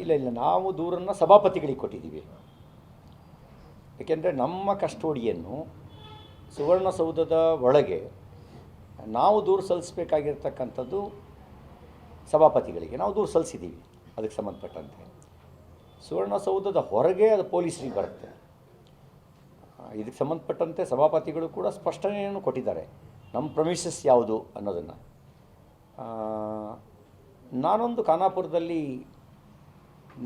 ಇಲ್ಲ ಇಲ್ಲ. ನಾವು ದೂರನ್ನು ಸಭಾಪತಿಗಳಿಗೆ ಕೊಟ್ಟಿದ್ದೀವಿ. ಏಕೆಂದರೆ ನಮ್ಮ ಕಸ್ಟೋಡಿಯನ್ನು ಸುವರ್ಣಸೌಧದ ಒಳಗೆ ನಾವು ದೂರು ಸಲ್ಲಿಸಬೇಕಾಗಿರ್ತಕ್ಕಂಥದ್ದು ಸಭಾಪತಿಗಳಿಗೆ. ನಾವು ದೂರು ಸಲ್ಲಿಸಿದ್ದೀವಿ ಅದಕ್ಕೆ ಸಂಬಂಧಪಟ್ಟಂತೆ. ಸುವರ್ಣಸೌಧದ ಹೊರಗೆ ಅದು ಪೊಲೀಸರಿಗೆ ಬರುತ್ತೆ. ಇದಕ್ಕೆ ಸಂಬಂಧಪಟ್ಟಂತೆ ಸಭಾಪತಿಗಳು ಕೂಡ ಸ್ಪಷ್ಟನೆಯನ್ನು ಕೊಟ್ಟಿದ್ದಾರೆ. ನಮ್ಮ ಪ್ರಮಿಸಸ್ ಯಾವುದು ಅನ್ನೋದನ್ನು. ನಾನೊಂದು ಖಾನಾಪುರದಲ್ಲಿ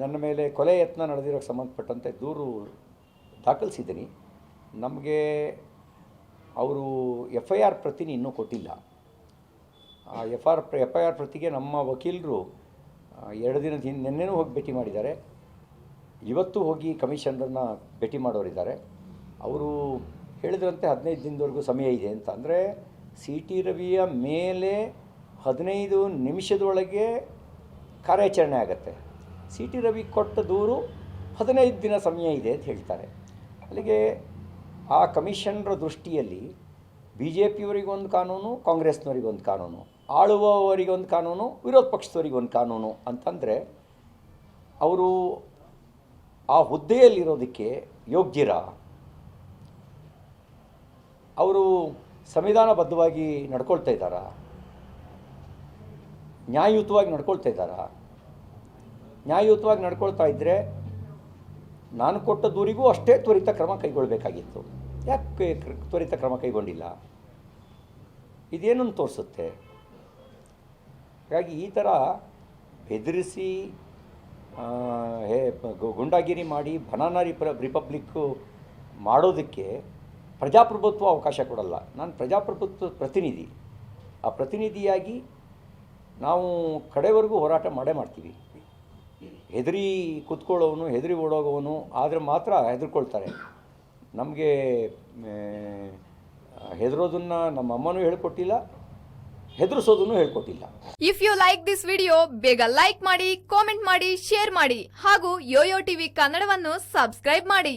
ನನ್ನ ಮೇಲೆ ಕೊಲೆ ಯತ್ನ ನಡೆದಿರೋಕ್ಕೆ ಸಂಬಂಧಪಟ್ಟಂತೆ ದೂರು ದಾಖಲಿಸಿದ್ದೀನಿ. ನಮಗೆ ಅವರು ಎಫ್ ಐ ಆರ್ ಪ್ರತಿನಿ ಇನ್ನೂ ಕೊಟ್ಟಿಲ್ಲ. ಆ F R F I R ಪ್ರತಿಗೆ ನಮ್ಮ ವಕೀಲರು ಎರಡು ದಿನದ ಹಿಂದೆ ನಿನ್ನೆನೂ ಹೋಗಿ ಭೇಟಿ ಮಾಡಿದ್ದಾರೆ. ಇವತ್ತು ಹೋಗಿ ಕಮಿಷನರನ್ನ ಭೇಟಿ ಮಾಡೋರಿದ್ದಾರೆ. ಅವರು ಹೇಳಿದ್ರಂತೆ ಹದಿನೈದು ದಿನದವರೆಗೂ ಸಮಯ ಇದೆ ಅಂತ. ಅಂದರೆ ಸಿ ಟಿ ರವಿಯ ಮೇಲೆ ಹದಿನೈದು ನಿಮಿಷದೊಳಗೆ ಕಾರ್ಯಾಚರಣೆ ಆಗುತ್ತೆ. ಸಿ ಟಿ ರವಿ ಕೊಟ್ಟ ದೂರು ಹದಿನೈದು ದಿನ ಸಮಯ ಇದೆ ಅಂತ ಹೇಳ್ತಾರೆ. ಅಲ್ಲಿಗೆ ಆ ಕಮಿಷನ್ರ ದೃಷ್ಟಿಯಲ್ಲಿ ಬಿ ಜೆ ಪಿಯವರಿಗೊಂದು ಕಾನೂನು ಕಾಂಗ್ರೆಸ್ನವರಿಗೊಂದು ಕಾನೂನು ಆಳುವವರಿಗೊಂದು ಕಾನೂನು, ವಿರೋಧ ಪಕ್ಷದವರಿಗೊಂದು ಕಾನೂನು ಅಂತಂದರೆ ಅವರು ಆ ಹುದ್ದೆಯಲ್ಲಿರೋದಕ್ಕೆ ಯೋಗ್ಯರ? ಅವರು ಸಂವಿಧಾನಬದ್ಧವಾಗಿ ನಡ್ಕೊಳ್ತಾ ಇದ್ದಾರಾ? ನ್ಯಾಯಯುತವಾಗಿ ನಡ್ಕೊಳ್ತಾ ಇದ್ದಾರಾ? ನ್ಯಾಯಯುತವಾಗಿ ನಡ್ಕೊಳ್ತಾ ಇದ್ದರೆ ನಾನು ಕೊಟ್ಟ ದೂರಿಗೂ ಅಷ್ಟೇ ತ್ವರಿತ ಕ್ರಮ ಕೈಗೊಳ್ಳಬೇಕಾಗಿತ್ತು ಯಾಕೆ ತ್ವರಿತ ಕ್ರಮ ಕೈಗೊಂಡಿಲ್ಲ? ಇದೇನನ್ನು ತೋರಿಸುತ್ತೆ? ಹಾಗಾಗಿ ಈ ಥರ ಬೆದರಿಸಿ ಹೇ ಗುಂಡಾಗಿರಿ ಮಾಡಿ ಬನಾನಾ ರಿಪ, ರಿಪಬ್ಲಿಕ್ಕು ಮಾಡೋದಕ್ಕೆ ಪ್ರಜಾಪ್ರಭುತ್ವ ಅವಕಾಶ ಕೊಡಲ್ಲ. ನಾನು ಪ್ರಜಾಪ್ರಭುತ್ವ ಪ್ರತಿನಿಧಿ. ಆ ಪ್ರತಿನಿಧಿಯಾಗಿ ನಾವು ಕಡೆವರೆಗೂ ಹೋರಾಟ ಮಾಡೇ ಮಾಡ್ತೀವಿ. ಹೆದರಿ ಕೂತ್ಕೊಳ್ಳೋವನು, ಹೆದರಿ ಓಡೋಗೋವನು, ಆದರೆ ಮಾತ್ರ ಹೆದರ್ಕೊಳ್ತಾರೆ. ನಮಗೆ ಹೆದರೋದನ್ನು ನಮ್ಮ ಅಮ್ಮನೂ ಹೇಳ್ಕೊಟ್ಟಿಲ್ಲ, ಹೆದರಿಸೋದನ್ನು ಹೇಳ್ಕೊಟ್ಟಿಲ್ಲ. If you like this video ಬೇಗ ಲೈಕ್ ಮಾಡಿ ಕಾಮೆಂಟ್ ಮಾಡಿ ಶೇರ್ ಮಾಡಿ, ಹಾಗೂ ಯೋಯೋ ಟಿವಿ ಕನ್ನಡವನ್ನು ಸಬ್ಸ್ಕ್ರೈಬ್ ಮಾಡಿ.